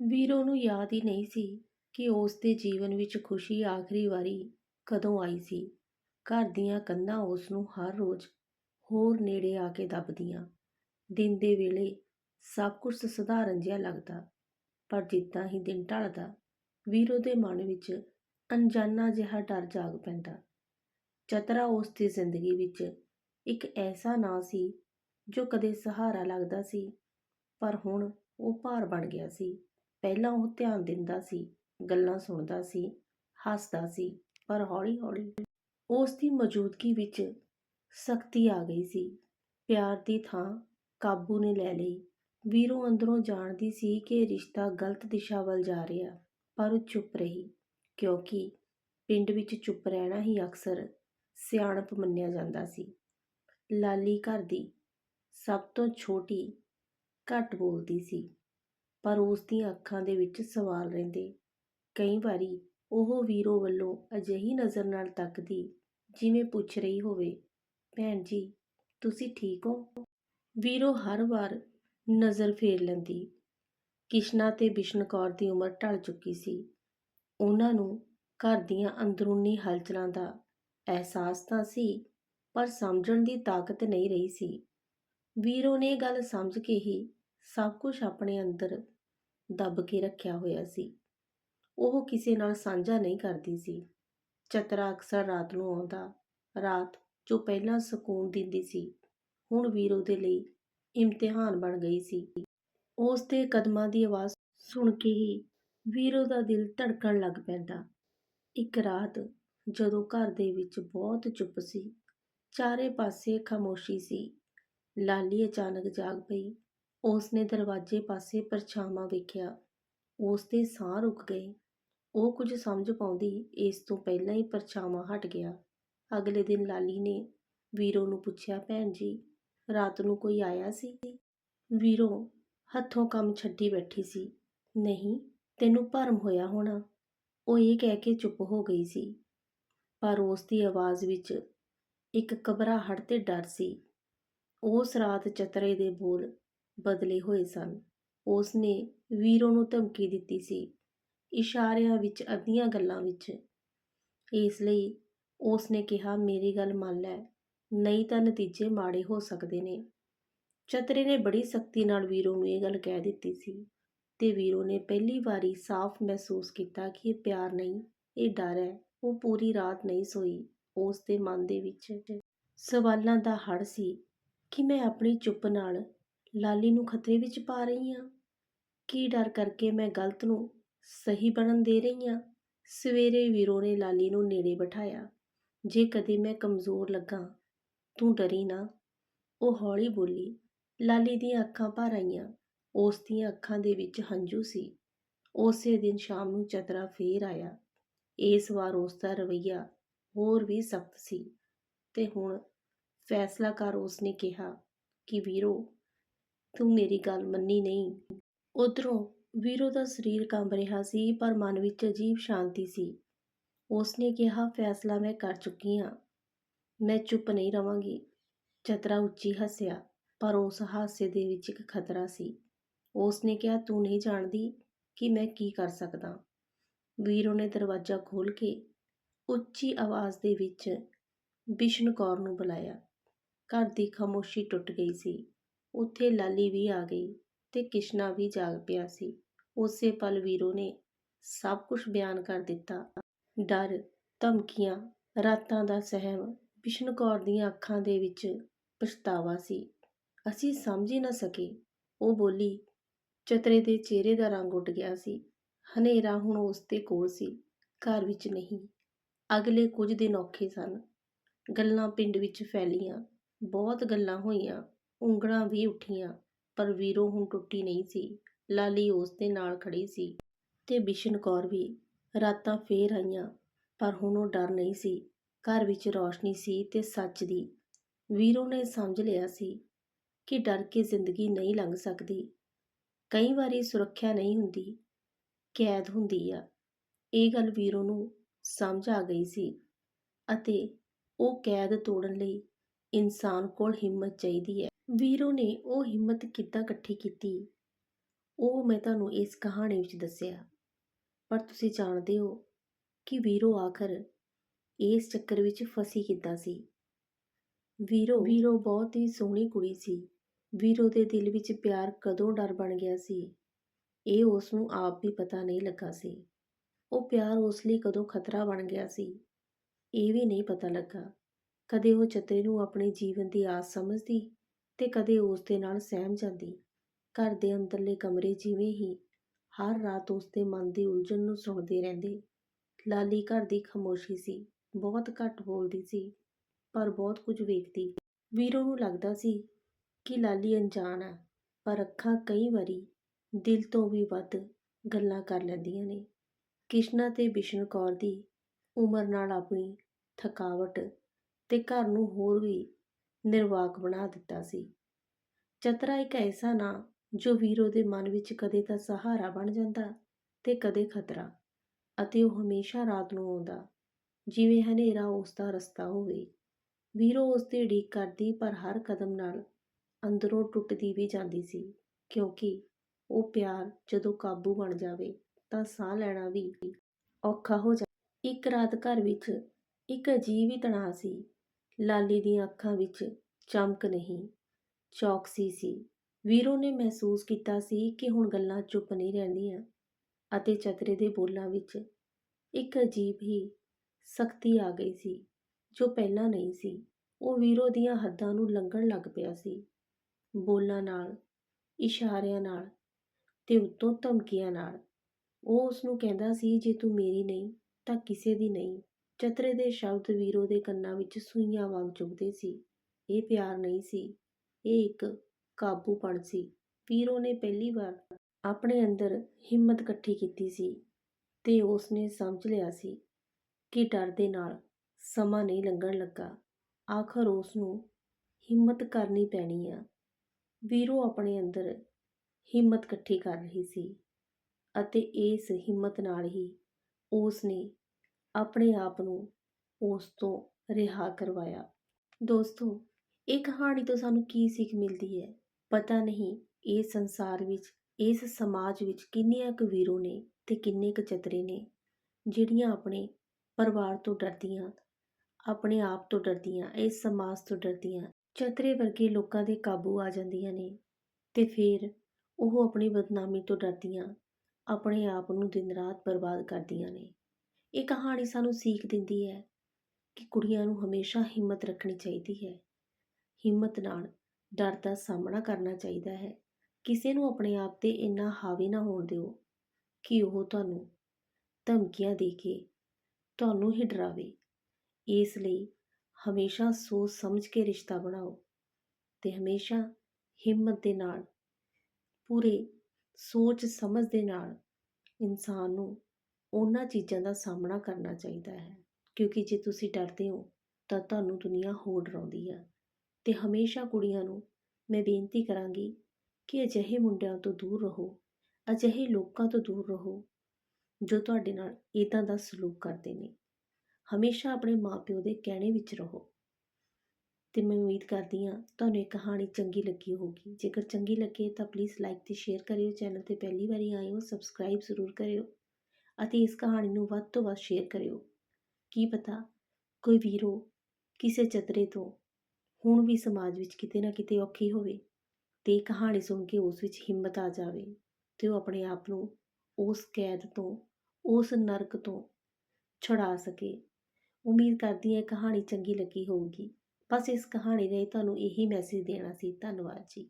ਵੀਰੋ ਨੂੰ ਯਾਦ ਹੀ ਨਹੀਂ ਸੀ ਕਿ ਉਸ ਦੇ ਜੀਵਨ ਵਿੱਚ ਖੁਸ਼ੀ ਆਖਰੀ ਵਾਰੀ ਕਦੋਂ ਆਈ ਸੀ। ਘਰ ਦੀਆਂ ਕੰਧਾਂ ਉਸ ਨੂੰ ਹਰ ਰੋਜ਼ ਹੋਰ ਨੇੜੇ ਆ ਕੇ ਦੱਬਦੀਆਂ। ਦਿਨ ਦੇ ਵੇਲੇ ਸਭ ਕੁਝ ਸਧਾਰਨ ਜਿਹਾ ਲੱਗਦਾ, ਪਰ ਜਿੱਦਾਂ ਹੀ ਦਿਨ ਢਲਦਾ, ਵੀਰੋ ਦੇ ਮਨ ਵਿੱਚ ਅਣਜਾਣਾ ਜਿਹਾ ਡਰ ਜਾਗ ਪੈਂਦਾ। ਚਤਰਾ ਉਸ ਦੀ ਜ਼ਿੰਦਗੀ ਵਿੱਚ ਇੱਕ ਐਸਾ ਨਾਂ ਸੀ ਜੋ ਕਦੇ ਸਹਾਰਾ ਲੱਗਦਾ ਸੀ, ਪਰ ਹੁਣ ਉਹ ਭਾਰ ਬਣ ਗਿਆ ਸੀ। ਪਹਿਲਾਂ ਉਹ ਧਿਆਨ ਦਿੰਦਾ ਸੀ, ਗੱਲਾਂ ਸੁਣਦਾ ਸੀ, ਹੱਸਦਾ ਸੀ, ਪਰ ਹੌਲੀ-ਹੌਲੀ ਉਸ ਦੀ ਮੌਜੂਦਗੀ ਵਿੱਚ ਸਖਤੀ ਆ ਗਈ ਸੀ। ਪਿਆਰ ਦੀ ਥਾਂ ਕਾਬੂ ਨੇ ਲੈ ਲਈ। ਵੀਰੋ ਅੰਦਰੋਂ ਜਾਣਦੀ ਸੀ ਕਿ ਰਿਸ਼ਤਾ ਗਲਤ ਦਿਸ਼ਾ ਵੱਲ ਜਾ ਰਿਹਾ, ਪਰ ਉਹ ਚੁੱਪ ਰਹੀ, ਕਿਉਂਕਿ ਪਿੰਡ ਵਿੱਚ ਚੁੱਪ ਰਹਿਣਾ ਹੀ ਅਕਸਰ ਸਿਆਣਪ ਮੰਨਿਆ ਜਾਂਦਾ ਸੀ। ਲਾਲੀ ਘਰ ਦੀ ਸਭ ਤੋਂ ਛੋਟੀ ਘੱਟ ਬੋਲਦੀ ਸੀ। ਪਰ ਉਸ ਦੀਆਂ ਅੱਖਾਂ ਦੇ ਵਿੱਚ ਸਵਾਲ ਰਹਿੰਦੇ। ਕਈ ਵਾਰੀ ਉਹ ਵੀਰੋ ਵੱਲੋਂ ਅਜਿਹੀ ਨਜ਼ਰ ਨਾਲ ਤੱਕਦੀ ਜਿਵੇਂ ਪੁੱਛ ਰਹੀ ਹੋਵੇ, ਭੈਣ ਜੀ, ਤੁਸੀਂ ਠੀਕ ਹੋ? ਵੀਰੋ ਹਰ ਵਾਰ ਨਜ਼ਰ ਫੇਰ ਲੈਂਦੀ। ਕਿਸ਼ਨਾ ਤੇ ਬਿਸ਼ਨ ਕੌਰ ਦੀ ਉਮਰ ਢਲ ਚੁੱਕੀ ਸੀ। ਉਹਨਾਂ ਨੂੰ ਘਰ ਦੀਆਂ ਅੰਦਰੂਨੀ ਹਲਚਲਾਂ ਦਾ ਅਹਿਸਾਸ ਤਾਂ ਸੀ, ਪਰ ਸਮਝਣ ਦੀ ਤਾਕਤ ਨਹੀਂ ਰਹੀ ਸੀ। ਵੀਰੋ ਨੇ ਇਹ ਗੱਲ ਸਮਝ ਕੇ ਹੀ ਸਭ ਕੁਝ ਆਪਣੇ ਅੰਦਰ ਦੱਬ ਕੇ ਰੱਖਿਆ ਹੋਇਆ ਸੀ। ਉਹ ਕਿਸੇ ਨਾਲ ਸਾਂਝਾ ਨਹੀਂ ਕਰਦੀ ਸੀ। ਚਤਰਾ ਅਕਸਰ ਰਾਤ ਨੂੰ ਆਉਂਦਾ, ਰਾਤ ਜੋ ਪਹਿਲਾਂ ਸਕੂਨ ਦਿੰਦੀ ਸੀ, ਹੁਣ ਵੀਰੋ ਦੇ ਲਈ ਇਮਤਿਹਾਨ ਬਣ ਗਈ ਸੀ। ਉਸ ਦੇ ਕਦਮਾਂ ਦੀ ਆਵਾਜ਼ ਸੁਣ ਕੇ ਹੀ ਵੀਰੋ ਦਾ ਦਿਲ ਧੜਕਣ ਲੱਗ ਪੈਂਦਾ। ਇੱਕ ਰਾਤ ਜਦੋਂ ਘਰ ਦੇ ਵਿੱਚ ਬਹੁਤ ਚੁੱਪ ਸੀ, ਚਾਰੇ ਪਾਸੇ ਖਾਮੋਸ਼ੀ ਸੀ, ਲਾਲੀ ਅਚਾਨਕ ਜਾਗ ਪਈ। ਉਸ ਨੇ ਦਰਵਾਜ਼ੇ ਪਾਸੇ ਪਰਛਾਵਾਂ ਵੇਖਿਆ। ਉਸ ਦੇ ਸਾਹ ਰੁਕ ਗਏ। ਉਹ ਕੁਝ ਸਮਝ ਪਾਉਂਦੀ ਇਸ ਤੋਂ ਪਹਿਲਾਂ ਹੀ ਪਰਛਾਵਾਂ ਹਟ ਗਿਆ। ਅਗਲੇ ਦਿਨ ਲਾਲੀ ਨੇ ਵੀਰੋ ਨੂੰ ਪੁੱਛਿਆ, ਭੈਣ ਜੀ, ਰਾਤ ਨੂੰ ਕੋਈ ਆਇਆ ਸੀ? ਵੀਰੋ ਹੱਥੋਂ ਕੰਮ ਛੱਡੀ ਬੈਠੀ ਸੀ। ਨਹੀਂ, ਤੈਨੂੰ ਭਰਮ ਹੋਇਆ ਹੋਣਾ। ਉਹ ਇਹ ਕਹਿ ਕੇ ਚੁੱਪ ਹੋ ਗਈ ਸੀ। ਪਰ ਉਸ ਦੀ ਆਵਾਜ਼ ਵਿੱਚ ਇੱਕ ਘਬਰਾਹਟ ਤੇ ਡਰ ਸੀ। ਉਸ ਰਾਤ ਚਤਰੇ ਦੇ ਬੋਲ ਬਦਲੇ ਹੋਏ ਸਨ। ਉਸ ਨੇ ਵੀਰੋ ਨੂੰ ਧਮਕੀ ਦਿੱਤੀ ਸੀ। ਇਸ਼ਾਰਿਆਂ ਵਿੱਚ ਅੱਧੀਆਂ ਗੱਲਾਂ ਵਿੱਚ। ਇਸ ਲਈ ਉਸ ਨੇ ਕਿਹਾ, ਮੇਰੀ ਗੱਲ ਮੰਨ ਲੈ। ਨਹੀਂ ਤਾਂ ਨਤੀਜੇ ਮਾੜੇ ਹੋ ਸਕਦੇ ਨੇ। ਚਤਰੇ ਨੇ ਬੜੀ ਸਖਤੀ ਨਾਲ ਵੀਰੋ ਨੂੰ ਇਹ ਗੱਲ ਕਹਿ ਦਿੱਤੀ ਸੀ ਤੇ ਵੀਰੋ ਨੇ ਪਹਿਲੀ ਵਾਰੀ ਸਾਫ਼ ਮਹਿਸੂਸ ਕੀਤਾ ਕਿ ਇਹ ਪਿਆਰ ਨਹੀਂ, ਇਹ ਡਰ ਹੈ। ਉਹ ਪੂਰੀ ਰਾਤ ਨਹੀਂ ਸੋਈ। ਉਸ ਦੇ ਮਨ ਦੇ ਵਿੱਚ ਸਵਾਲਾਂ ਦਾ ਹੜ ਸੀ ਕਿ ਮੈਂ ਆਪਣੀ ਚੁੱਪ ਨਾਲ ਲਾਲੀ ਨੂੰ ਖਤਰੇ ਵਿੱਚ ਪਾ ਰਹੀ ਹਾਂ। ਕੀ ਡਰ ਕਰਕੇ ਮੈਂ ਗਲਤ ਨੂੰ ਸਹੀ ਬਣਨ ਦੇ ਰਹੀ ਹਾਂ? ਸਵੇਰੇ ਵੀਰੋ ਨੇ ਲਾਲੀ ਨੂੰ ਨੇੜੇ ਬਿਠਾਇਆ। ਜੇ ਕਦੇ ਮੈਂ ਕਮਜ਼ੋਰ ਲੱਗਾ, ਤੂੰ ਡਰੀ ਨਾ। ਉਹ ਹੌਲੀ ਬੋਲੀ, ਲਾਲੀ ਦੀਆਂ ਅੱਖਾਂ ਭਰ ਆਈਆਂ। ਉਸ ਦੀਆਂ ਅੱਖਾਂ ਦੇ ਵਿੱਚ ਹੰਝੂ ਸੀ। ਉਸੇ ਦਿਨ ਸ਼ਾਮ ਨੂੰ ਚਤਰਾ ਫੇਰ ਆਇਆ। ਇਸ ਵਾਰ ਉਸ ਦਾ ਰਵਈਆ ਹੋਰ ਵੀ ਸਖਤ ਸੀ। ਤੇ ਹੁਣ ਫੈਸਲਾ ਕਰ ਉਸ ਨੇ ਕਿਹਾ ਕਿ ਵੀਰੋ ਤੂੰ ਮੇਰੀ ਗੱਲ ਮੰਨੀ ਨਹੀਂ। ਉਧਰੋਂ ਵੀਰੋ ਦਾ ਸਰੀਰ ਕੰਬ ਰਿਹਾ ਸੀ, ਪਰ ਮਨ ਵਿੱਚ ਅਜੀਬ ਸ਼ਾਂਤੀ ਸੀ। ਉਸਨੇ ਕਿਹਾ, ਫੈਸਲਾ ਮੈਂ ਕਰ ਚੁੱਕੀ ਹਾਂ। ਮੈਂ ਚੁੱਪ ਨਹੀਂ ਰਵਾਂਗੀ। ਚਤਰਾ ਉੱਚੀ ਹੱਸਿਆ, ਪਰ ਉਸ ਹਾਸੇ ਦੇ ਵਿੱਚ ਇੱਕ ਖਤਰਾ ਸੀ। ਉਸਨੇ ਕਿਹਾ, ਤੂੰ ਨਹੀਂ ਜਾਣਦੀ ਕਿ ਮੈਂ ਕੀ ਕਰ ਸਕਦਾ? ਵੀਰੋ ਨੇ ਦਰਵਾਜ਼ਾ ਖੋਲ੍ਹ ਕੇ ਉੱਚੀ ਆਵਾਜ਼ ਦੇ ਵਿੱਚ ਬਿਸ਼ਨ ਕੌਰ ਨੂੰ ਬੁਲਾਇਆ। ਘਰ ਦੀ ਖਾਮੋਸ਼ੀ ਟੁੱਟ ਗਈ ਸੀ। ਉੱਥੇ ਲਾਲੀ ਵੀ ਆ ਗਈ ਤੇ ਕਿਸ਼ਨਾ ਵੀ ਜਾਗ ਪਿਆ ਸੀ। ਉਸੇ ਪਲ ਵੀਰੋ ਨੇ ਸਭ ਕੁਝ ਬਿਆਨ ਕਰ ਦਿੱਤਾ। ਡਰ, ਧਮਕੀਆਂ, ਰਾਤਾਂ ਦਾ ਸਹਿਮ ਬਿਸ਼ਨ ਕੌਰ ਦੀਆਂ ਅੱਖਾਂ ਦੇ ਵਿੱਚ ਪਛਤਾਵਾ ਸੀ। ਅਸੀਂ ਸਮਝ ਹੀ ਨਾ ਸਕੇ। ਉਹ ਬੋਲੀ, ਚਤਰੇ ਦੇ ਚਿਹਰੇ ਦਾ ਰੰਗ ਉੱਡ ਗਿਆ ਸੀ। ਹਨੇਰਾ ਹੁਣ ਉਸ ਦੇ ਕੋਲ ਸੀ। ਘਰ ਵਿੱਚ ਨਹੀਂ। ਅਗਲੇ ਕੁਝ ਦਿਨ ਔਖੇ ਸਨ। ਗੱਲਾਂ ਪਿੰਡ ਵਿੱਚ ਫੈਲੀਆਂ। ਬਹੁਤ ਗੱਲਾਂ ਹੋਈਆਂ। ਉਂਗਲਾਂ ਵੀ ਉੱਠੀਆਂ, ਪਰ ਵੀਰੋ ਹੁਣ ਟੁੱਟੀ ਨਹੀਂ ਸੀ। ਲਾਲੀ ਉਸ ਦੇ ਨਾਲ ਖੜ੍ਹੀ ਸੀ ਤੇ ਬਿਸ਼ਨ ਕੌਰ ਵੀ ਰਾਤਾਂ ਫੇਰ ਆਈਆਂ, ਪਰ ਹੁਣ ਉਹ ਡਰ ਨਹੀਂ ਸੀ। ਘਰ ਵਿੱਚ ਰੌਸ਼ਨੀ ਸੀ ਤੇ ਸੱਚ ਦੀ। ਵੀਰੋ ਨੇ ਸਮਝ ਲਿਆ ਸੀ ਕਿ ਡਰ ਕੇ ਜ਼ਿੰਦਗੀ ਨਹੀਂ ਲੰਘ ਸਕਦੀ। ਕਈ ਵਾਰੀ ਸੁਰੱਖਿਆ ਨਹੀਂ ਹੁੰਦੀ, ਕੈਦ ਹੁੰਦੀ ਆ। ਇਹ ਗੱਲ ਵੀਰੋ ਨੂੰ ਸਮਝ ਆ ਗਈ ਸੀ ਅਤੇ ਉਹ ਕੈਦ ਤੋੜਨ ਲਈ ਇਨਸਾਨ ਕੋਲ ਹਿੰਮਤ ਚਾਹੀਦੀ ਹੈ। ਵੀਰੋ ਨੇ ਉਹ ਹਿੰਮਤ ਕਿੱਦਾਂ ਇਕੱਠੀ ਕੀਤੀ? ਉਹ ਮੈਂ ਤੁਹਾਨੂੰ ਇਸ ਕਹਾਣੀ ਵਿੱਚ ਦੱਸਿਆ। ਪਰ ਤੁਸੀਂ ਜਾਣਦੇ ਹੋ ਕਿ ਵੀਰੋ ਆਖਰ ਇਸ ਚੱਕਰ ਵਿੱਚ ਫਸੀ ਕਿੱਦਾਂ ਸੀ? ਵੀਰੋ ਵੀਰੋ ਬਹੁਤ ਹੀ ਸੋਹਣੀ ਕੁੜੀ ਸੀ। ਵੀਰੋ ਦੇ ਦਿਲ ਵਿੱਚ ਪਿਆਰ ਕਦੋਂ ਡਰ ਬਣ ਗਿਆ ਸੀ? ਇਹ ਉਸ ਨੂੰ ਆਪ ਵੀ ਪਤਾ ਨਹੀਂ ਲੱਗਾ ਸੀ। ਉਹ ਪਿਆਰ ਉਸ ਲਈ ਕਦੋਂ ਖਤਰਾ ਬਣ ਗਿਆ ਸੀ? ਇਹ ਵੀ ਨਹੀਂ ਪਤਾ ਲੱਗਾ। ਕਦੇ ਉਹ ਚਤਰੇ ਨੂੰ ਆਪਣੇ ਜੀਵਨ ਦੀ ਆਸ ਸਮਝਦੀ ਤੇ ਕਦੇ ਉਸ ਦੇ ਨਾਲ ਸਹਿਮ ਜਾਂਦੀ। ਘਰ ਦੇ ਅੰਦਰਲੇ ਕਮਰੇ ਜਿਵੇਂ ਹੀ ਹਰ ਰਾਤ ਉਸ ਦੇ ਮਨ ਦੀ ਉਲਝਣ ਨੂੰ ਸੁਣਦੇ ਰਹਿੰਦੇ। ਲਾਲੀ ਘਰ ਦੀ ਖਾਮੋਸ਼ੀ ਸੀ, ਬਹੁਤ ਘੱਟ ਬੋਲਦੀ ਸੀ, ਪਰ ਬਹੁਤ ਕੁਝ ਵੇਖਦੀ। ਵੀਰੋ ਨੂੰ ਲੱਗਦਾ ਸੀ ਕਿ ਲਾਲੀ ਅਣਜਾਣ ਹੈ ਪਰ ਅੱਖਾਂ ਕਈ ਵਾਰੀ ਦਿਲ ਤੋਂ ਵੀ ਵੱਧ ਗੱਲਾਂ ਕਰ ਲੈਂਦੀਆਂ ਨੇ। ਕਿਸ਼ਨਾ ਤੇ ਬਿਸ਼ਨ ਕੌਰ ਦੀ ਉਮਰ ਨਾਲ ਆਪਣੀ ਥਕਾਵਟ ਤੇ ਘਰ ਨੂੰ ਹੋਰ ਵੀ ਨਿਰਵਾਕ ਬਣਾ ਦਿੱਤਾ ਸੀ। ਚਤਰਾ ਇੱਕ ਐਸਾ ਨਾਂ, ਜੋ ਵੀਰੋ ਦੇ ਮਨ ਵਿੱਚ ਕਦੇ ਤਾਂ ਸਹਾਰਾ ਬਣ ਜਾਂਦਾ ਤੇ ਕਦੇ ਖਤਰਾ, ਅਤੇ ਉਹ ਹਮੇਸ਼ਾ ਰਾਤ ਨੂੰ ਆਉਂਦਾ, ਜਿਵੇਂ ਹਨੇਰਾ ਉਸ ਦਾ ਰਸਤਾ ਹੋਵੇ। ਵੀਰੋ ਉਸ ਦੀ ਉਡੀਕ ਕਰਦੀ, ਪਰ ਹਰ ਕਦਮ ਨਾਲ ਅੰਦਰੋਂ ਟੁੱਟਦੀ ਵੀ ਜਾਂਦੀ ਸੀ, ਕਿਉਂਕਿ ਉਹ ਪਿਆਰ ਜਦੋਂ ਕਾਬੂ ਬਣ ਜਾਵੇ, ਤਾਂ ਸਾਹ ਲੈਣਾ ਵੀ ਔਖਾ ਹੋ ਜਾ ਇੱਕ ਰਾਤ ਘਰ ਵਿੱਚ ਇੱਕ ਅਜੀਬ ਹੀ ਤਣਾਅ ਸੀ। ਲਾਲੀ ਦੀਆਂ ਅੱਖਾਂ ਵਿੱਚ ਚਮਕ ਨਹੀਂ ਚੌਕਸੀ ਸੀ ਵੀਰੋ ਨੇ ਮਹਿਸੂਸ ਕੀਤਾ ਸੀ ਕਿ ਹੁਣ ਗੱਲਾਂ ਚੁੱਪ ਨਹੀਂ ਰਹਿੰਦੀਆਂ ਅਤੇ ਚਤਰੇ ਦੇ ਬੋਲਾਂ ਵਿੱਚ ਇੱਕ ਅਜੀਬ ਹੀ ਸਖਤੀ ਆ ਗਈ ਸੀ, ਜੋ ਪਹਿਲਾਂ ਨਹੀਂ ਸੀ। ਉਹ ਵੀਰੋ ਦੀਆਂ ਹੱਦਾਂ ਨੂੰ ਲੰਘਣ ਲੱਗ ਪਿਆ ਸੀ। ਬੋਲਾਂ ਨਾਲ, ਇਸ਼ਾਰਿਆਂ ਨਾਲ ਤੇ ਉੱਤੋਂ ਧਮਕੀਆਂ ਨਾਲ। ਉਹ ਉਸ ਨੂੰ ਕਹਿੰਦਾ ਸੀ, ਜੇ ਤੂੰ ਮੇਰੀ ਨਹੀਂ, ਤਾਂ ਕਿਸੇ ਦੀ ਨਹੀਂ। ਚਤਰੇ ਦੇ ਸ਼ਬਦ ਵੀਰੋ ਦੇ ਕੰਨਾਂ ਵਿੱਚ ਸੂਈਆਂ ਵਾਂਗ ਚੁਭਦੇ ਸੀ। ਇਹ ਪਿਆਰ ਨਹੀਂ ਸੀ। ਇਹ ਇੱਕ ਕਾਬੂਪਣ ਸੀ। ਵੀਰੋ ਨੇ ਪਹਿਲੀ ਵਾਰ ਆਪਣੇ ਅੰਦਰ ਹਿੰਮਤ ਇਕੱਠੀ ਕੀਤੀ ਸੀ ਤੇ ਉਸ ਨੇ ਸਮਝ ਲਿਆ ਸੀ ਕਿ ਡਰ ਦੇ ਨਾਲ ਸਮਾਂ ਨਹੀਂ ਲੰਘਣ ਲੱਗਾ। ਆਖਰ ਉਸ ਨੂੰ ਹਿੰਮਤ ਕਰਨੀ ਪੈਣੀ ਆ। ਵੀਰੋ ਆਪਣੇ ਅੰਦਰ ਹਿੰਮਤ ਇਕੱਠੀ ਕਰ ਰਹੀ ਸੀ ਅਤੇ ਇਸ ਹਿੰਮਤ ਨਾਲ ਹੀ ਉਸ ਨੇ ਆਪਣੇ ਆਪ ਨੂੰ ਉਸ ਤੋਂ ਰਿਹਾ ਕਰਵਾਇਆ। ਦੋਸਤੋ, ਇਹ ਕਹਾਣੀ ਤੋਂ ਸਾਨੂੰ ਕੀ ਸਿੱਖ ਮਿਲਦੀ ਹੈ? ਪਤਾ ਨਹੀਂ ਇਹ ਸੰਸਾਰ ਵਿੱਚ, ਇਸ ਸਮਾਜ ਵਿੱਚ ਕਿੰਨੀਆਂ ਕੁ ਵੀਰੋ ਨੇ ਤੇ ਕਿੰਨੇ ਕੁ ਚਤਰੇ ਨੇ, ਜਿਹੜੀਆਂ ਆਪਣੇ ਪਰਿਵਾਰ ਤੋਂ ਡਰਦੀਆਂ, ਆਪਣੇ ਆਪ ਤੋਂ ਡਰਦੀਆਂ, ਇਸ ਸਮਾਜ ਤੋਂ ਡਰਦੀਆਂ। ਚਤਰੇ ਵਰਗੇ ਲੋਕਾਂ ਦੇ ਕਾਬੂ ਆ ਜਾਂਦੀਆਂ ਨੇ ਤੇ ਫਿਰ ਉਹ ਆਪਣੀ ਬਦਨਾਮੀ ਤੋਂ ਡਰਦੀਆਂ, ਆਪਣੇ ਆਪ ਨੂੰ ਦਿਨ ਰਾਤ ਬਰਬਾਦ ਕਰਦੀਆਂ ਨੇ। ਇਹ ਕਹਾਣੀ ਸਾਨੂੰ ਸਿੱਖ ਦਿੰਦੀ ਹੈ ਕਿ ਕੁੜੀਆਂ ਨੂੰ ਹਮੇਸ਼ਾ ਹਿੰਮਤ ਰੱਖਣੀ ਚਾਹੀਦੀ ਹੈ। ਹਿੰਮਤ ਨਾਲ ਡਰ ਦਾ ਸਾਹਮਣਾ ਕਰਨਾ ਚਾਹੀਦਾ ਹੈ। ਕਿਸੇ ਨੂੰ ਆਪਣੇ ਆਪ ਤੇ ਇੰਨਾ ਹਾਵੀ ਨਾ ਹੋਣ ਦਿਓ ਕਿ ਉਹ ਤੁਹਾਨੂੰ ਧਮਕੀਆਂ ਦੇ ਕੇ ਤੁਹਾਨੂੰ ਹੀ ਡਰਾਵੇ। ਇਸ ਲਈ ਹਮੇਸ਼ਾ ਸੋਚ ਸਮਝ ਕੇ ਰਿਸ਼ਤਾ ਬਣਾਓ ਤੇ ਹਮੇਸ਼ਾ ਹਿੰਮਤ ਦੇ ਨਾਲ, ਪੂਰੇ ਸੋਚ ਸਮਝ ਦੇ ਨਾਲ ਇਨਸਾਨ ਨੂੰ ਉਹਨਾਂ ਚੀਜ਼ਾਂ ਦਾ ਸਾਹਮਣਾ ਕਰਨਾ ਚਾਹੀਦਾ ਹੈ। ਕਿਉਂਕਿ ਜੇ ਤੁਸੀਂ ਡਰਦੇ ਹੋ, ਤਾਂ ਤੁਹਾਨੂੰ ਦੁਨੀਆ ਹੋਰ ਡਰਾਉਂਦੀ ਆ। ਤੇ ਹਮੇਸ਼ਾ ਕੁੜੀਆਂ ਨੂੰ ਮੈਂ ਬੇਨਤੀ ਕਰਾਂਗੀ ਕਿ ਅਜਿਹੇ ਮੁੰਡਿਆਂ ਤੋਂ ਦੂਰ ਰਹੋ, ਅਜਿਹੇ ਲੋਕਾਂ ਤੋਂ ਦੂਰ ਰਹੋ, ਜੋ ਤੁਹਾਡੇ ਨਾਲ ਇਦਾਂ ਦਾ ਸਲੂਕ ਕਰਦੇ ਨੇ। ਹਮੇਸ਼ਾ ਆਪਣੇ ਮਾਪਿਓ ਦੇ ਕਹਿਣੇ ਵਿੱਚ ਰਹੋ। ਤੇ ਮੈਂ ਉਮੀਦ ਕਰਦੀ ਹਾਂ ਤੁਹਾਨੂੰ ਇਹ ਕਹਾਣੀ ਚੰਗੀ ਲੱਗੀ ਹੋਊਗੀ। ਜੇਕਰ ਚੰਗੀ ਲੱਗੇ ਤਾਂ ਪਲੀਜ਼ ਲਾਈਕ ਤੇ ਸ਼ੇਅਰ ਕਰਿਓ। ਚੈਨਲ ਤੇ ਪਹਿਲੀ ਵਾਰੀ ਆਏ ਹੋ ਸਬਸਕ੍ਰਾਈਬ ਜ਼ਰੂਰ ਕਰਿਓ। ਅਤੇ ਇਸ ਕਹਾਣੀ ਨੂੰ ਵੱਧ ਤੋਂ ਵੱਧ ਸ਼ੇਅਰ ਕਰਿਓ। ਕੀ ਪਤਾ ਕੋਈ ਵੀਰੋ ਕਿਸੇ ਚਤਰੇ ਤੋਂ ਹੁਣ ਵੀ ਸਮਾਜ ਵਿੱਚ ਕਿਤੇ ਨਾ ਕਿਤੇ ਔਖੀ ਹੋਵੇ ਤੇ ਕਹਾਣੀ ਸੁਣ ਕੇ ਉਸ ਵਿੱਚ ਹਿੰਮਤ ਆ ਜਾਵੇ ਤੇ ਉਹ ਆਪਣੇ ਆਪ ਨੂੰ ਉਸ ਕੈਦ ਤੋਂ, ਉਸ ਨਰਕ ਤੋਂ ਛੁਡਾ ਸਕੇ। ਉਮੀਦ ਕਰਦੀ ਹਾਂ ਇਹ ਕਹਾਣੀ ਚੰਗੀ ਲੱਗੀ ਹੋਊਗੀ। ਬਸ ਇਸ ਕਹਾਣੀ ਨੇ ਤੁਹਾਨੂੰ ਇਹੀ ਮੈਸੇਜ ਦੇਣਾ ਸੀ। ਧੰਨਵਾਦ ਜੀ।